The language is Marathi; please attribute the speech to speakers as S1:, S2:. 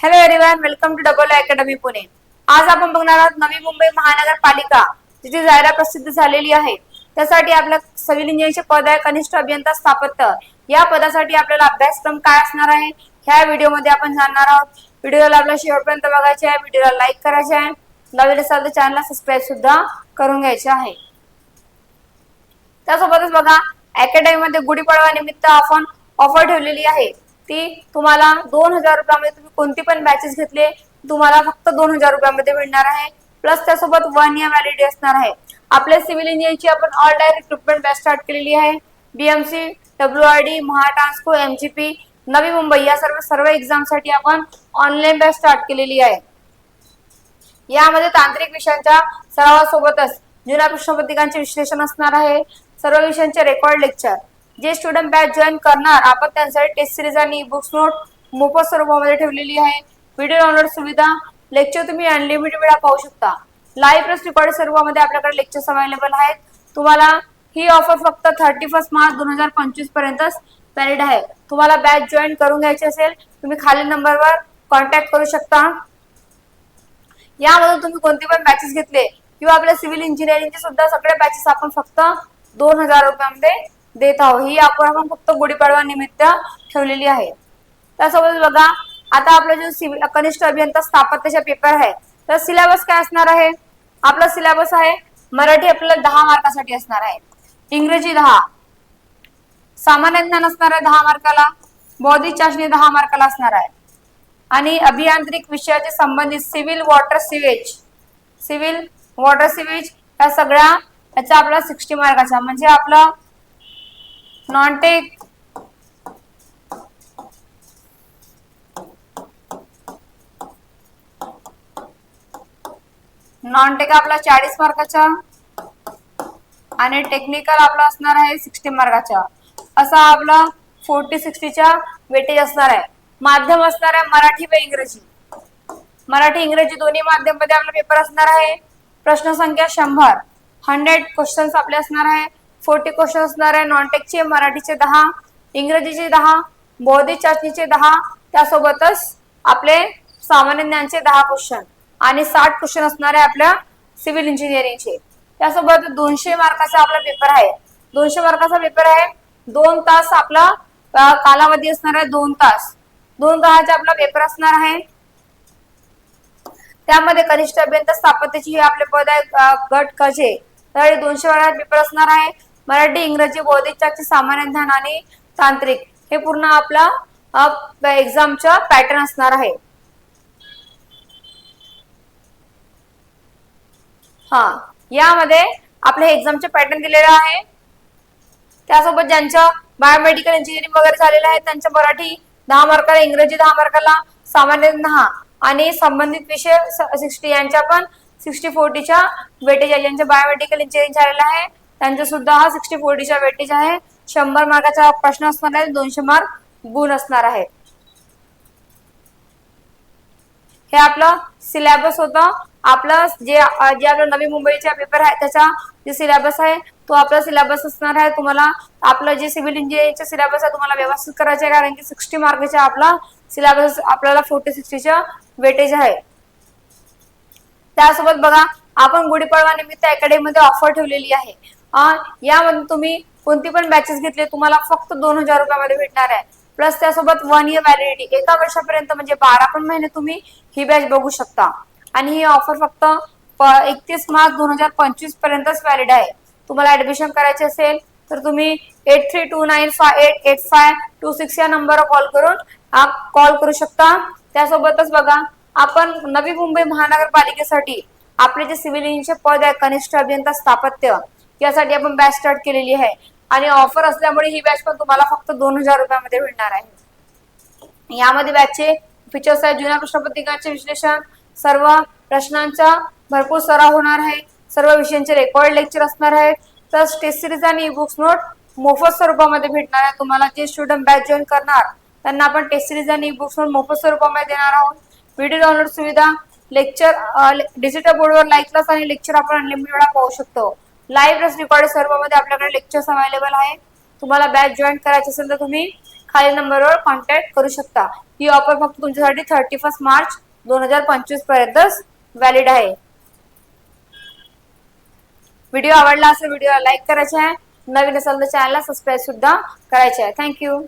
S1: Hello everyone welcome to double academy Pune आज आपण बघणार आहोत नवी मुंबई महानगरपालिका जिथे जाहिरात प्रसिद्ध झालेली आहे. त्यासाठी आपल्या सिव्हिल इंजिनिअरचे पद आहे कनिष्ठ अभियंता स्थापत्य. या पदासाठी आपल्याला अभ्यासक्रम काय असणार आहे? ह्या व्हिडिओमध्ये आपण जाणणार आहोत. व्हिडिओला आपल्या शेवटपर्यंत बघायचे आहे व्हिडिओला लाईक करायचे आहे. नवीन असाल तर चॅनलला सबस्क्राईब सुद्धा करून घ्यायचे आहे. त्यासोबतच बघा अकॅडमीमध्ये गुढीपाडवा निमित्त आपण ऑफर ठेवलेली आहे. ती तुम्हाला दोन हजार रुपयामध्ये तुम्ही कोणती पण बॅचेस घेतले तुम्हाला फक्त दोन हजार रुपयामध्ये मिळणार आहे. प्लस त्यासोबत वन इयर व्हॅलिडी असणार आहे. आपल्या सिव्हिल इंजिनिअरची आपण ऑल डायर रिक्रुटमेंट बॅच स्टार्ट केलेली आहे. BMC W R D Mahatransco MGP Navi Mumbai या सर्व सर्व एक्झामसाठी आपण ऑनलाईन बॅच स्टार्ट केलेली आहे. यामध्ये तांत्रिक विषयांच्या सरावासोबतच जुन्या प्रश्नपत्रिकांचे विश्लेषण असणार आहे. सर्व विषयांचे रेकॉर्ड लेक्चर जे स्टुडंट बॅच जॉईन करणार आपण त्यांसाठी टेस्ट सिरीज आणि बुक्स नोट मोफत स्वरूपामध्ये ठेवलेली आहे. व्हिडिओ डाउनलोड सुविधा लेक्चर तुम्ही अनलिमिटेड वेळा पाहू शकता. लाईव्ह प्रेस रेकॉर्ड स्वरूपामध्ये आपल्याकडे लेक्चर्स अवेलेबल आहेत. तुम्हाला ही ऑफर फक्त थर्टी फर्स्ट मार्च दोन हजार पंचवीस पर्यंतच व्हॅलिड आहे. तुम्हाला बॅच जॉईन करून घ्यायची असेल तुम्ही खालील नंबरवर कॉन्टॅक्ट करू शकता. यामधून तुम्ही कोणते पण बॅचेस घेतले किंवा आपल्या सिव्हिल इंजिनिअरिंगचे सुद्धा सगळे बॅचेस आपण फक्त दोन हजार रुपयामध्ये देत आहोत. ही आपण आपण फक्त गुढीपाडवा निमित्त ठेवलेली आहे. त्यासोबत बघा आता आपला जो सिव्हिल कनिष्ठ अभियंता स्थापत्याचा पेपर आहे तर सिलेबस काय असणार आहे? आपला सिलेबस आहे मराठी आपल्याला दहा मार्कासाठी असणार आहे. इंग्रजी दहा. सामान्य ज्ञान असणार आहे दहा मार्काला. बौद्धिक चाचणी दहा मार्काला असणार आहे. आणि अभियांत्रिक विषयाचे संबंधित civil water sewage. Civil water sewage या सगळ्या याचा आपला सिक्स्टी मार्काचा. म्हणजे आपलं नॉनटेक नॉनटेक आपला चाळीस मार्काचा. आणि टेक्निकल आपला असणार आहे सिक्स्टी मार्काचा. असा आपला फोर्टी सिक्स्टीचा वेटेज असणार आहे. माध्यम असणार आहे मराठी व इंग्रजी. मराठी इंग्रजी दोन्ही माध्यममध्ये आपला पेपर असणार आहे. प्रश्न संख्या शंभर. हंड्रेड क्वेश्चन्स आपले असणार आहे. फोर्टी क्वेश्चन असणार आहे. नॉनटेकचे मराठीचे दहा इंग्रजीचे दहा बौद्धिक चाचणीचे दहा. त्यासोबतच आपले सामान्य ज्ञानचे दहा क्वेश्चन आणि साठ क्वेश्चन असणार आहे आपल्या सिव्हिल इंजिनिअरिंगचे. त्यासोबत दोनशे मार्काचा आपला पेपर आहे. दोनशे मार्काचा पेपर आहे. दोन तास आपला कालावधी असणार आहे दोन तास. दोन तासाचा आपला पेपर असणार आहे. त्यामध्ये कनिष्ठ अभियंता स्थापत्याची हे आपले पद आहे गट कजे तर हे दोनशे वेळा पेपर असणार आहे. मराठी इंग्रजी बौद्धिक सामान्य ज्ञान आणि तांत्रिक हे पूर्ण आपला एक्झामचा पॅटर्न असणार आहे. हा यामध्ये आपल्या एक्झामचे पॅटर्न दिलेलं आहे. त्यासोबत ज्यांचं बायोमेडिकल इंजिनिअरिंग वगैरे झालेलं आहे त्यांच्या मराठी दहा मार्काला इंग्रजी दहा मार्काला सामान्य दहा आणि संबंधित विषय सिक्स्टी यांच्या पण सिक्स्टी फोर्टीच्या वेटेज यांच्या बायोमेडिकल इंजिनिअरिंग झालेलं आहे. त्यांचा सुद्धा हा सिक्स्टी फोर्टीचा वेटेज आहे. शंभर मार्काचा प्रश्न असणार आहे दोनशे मार्क गुण असणार आहे. हे आपलं सिलेबस होतं. आपलं जे जे आपलं नवी मुंबईचा पेपर आहे त्याचा जे सिलेबस आहे तो आपला सिलेबस असणार आहे. तुम्हाला आपलं जे सिव्हिल इंजिनिअरिंगचा सिलेबस आहे तुम्हाला व्यवस्थित करायचं आहे. कारण की सिक्स्टी मार्कचा आपला सिलेबस आपल्याला फोर्टी सिक्स्टीच्या वेटेज आहे. त्यासोबत बघा आपण गुढीपाडवा निमित्त अकॅडमीमध्ये ऑफर ठेवलेली आहे. यामध्ये तुम्ही कोणती पण बॅचेस घेतले तुम्हाला फक्त दोन हजार रुपयामध्ये भेटणार आहे. प्लस त्यासोबत वन इयर व्हॅलिडिटी एका वर्षापर्यंत म्हणजे बारा पण महिने तुम्ही ही बॅच बघू शकता. आणि ही ऑफर फक्त एकतीस मार्च दोन हजार पंचवीस पर्यंतच व्हॅलिड आहे. तुम्हाला ऍडमिशन करायचे असेल तर तुम्ही eight three two nine five eight eight five two six या नंबरवर कॉल करून कॉल करू शकता. त्यासोबतच बघा आपण नवी मुंबई महानगरपालिकेसाठी आपले जे सिव्हिल इंजिनिअरचे पद आहे कनिष्ठ अभियंता स्थापत्य यासाठी आपण बॅच स्टार्ट केलेली आहे. आणि ऑफर असल्यामुळे ही बॅच पण तुम्हाला फक्त दोन हजार रुपयामध्ये मिळणार आहे. यामध्ये बॅचचे फीचर्स आहेत. जुन्या प्रश्नपत्रिकांचे विश्लेषण सर्व प्रश्नांचा भरपूर सराव होणार आहे. सर्व विषयांचे रेकॉर्ड लेक्चर असणार आहे तर टेस्ट सिरीज आणि बुक्स नोट मोफत स्वरूपामध्ये भेटणार आहे तुम्हाला जे स्टुडंट बॅच जॉईन करणार त्यांना आपण टेस्ट सिरीज आणि बुक्स नोट मोफत स्वरूपामध्ये देणार आहोत. व्हिडिओ डाउनलोड सुविधा लेक्चर डिजिटल बोर्डवर लाईव्ह क्लास आणि लेक्चर आपण अनलिमिटेड वेळा पाहू शकतो. लाईव्ह प्लस रेकॉर्ड सर्वमध्ये आपल्याकडे लेक्चर्स अवेलेबल आहे. तुम्हाला बॅच जॉईन करायची असेल तर तुम्ही खालील नंबरवर कॉन्टॅक्ट करू शकता. ही ऑफर फक्त तुमच्यासाठी थर्टी फर्स्ट मार्च दोन हजार पंचवीस पर्यंतच व्हॅलिड आहे. व्हिडिओ आवडला असेल व्हिडिओला लाईक करायचा आहे. नवीन असेल तर चॅनलला सबस्क्राईब सुद्धा करायचे आहे. थँक्यू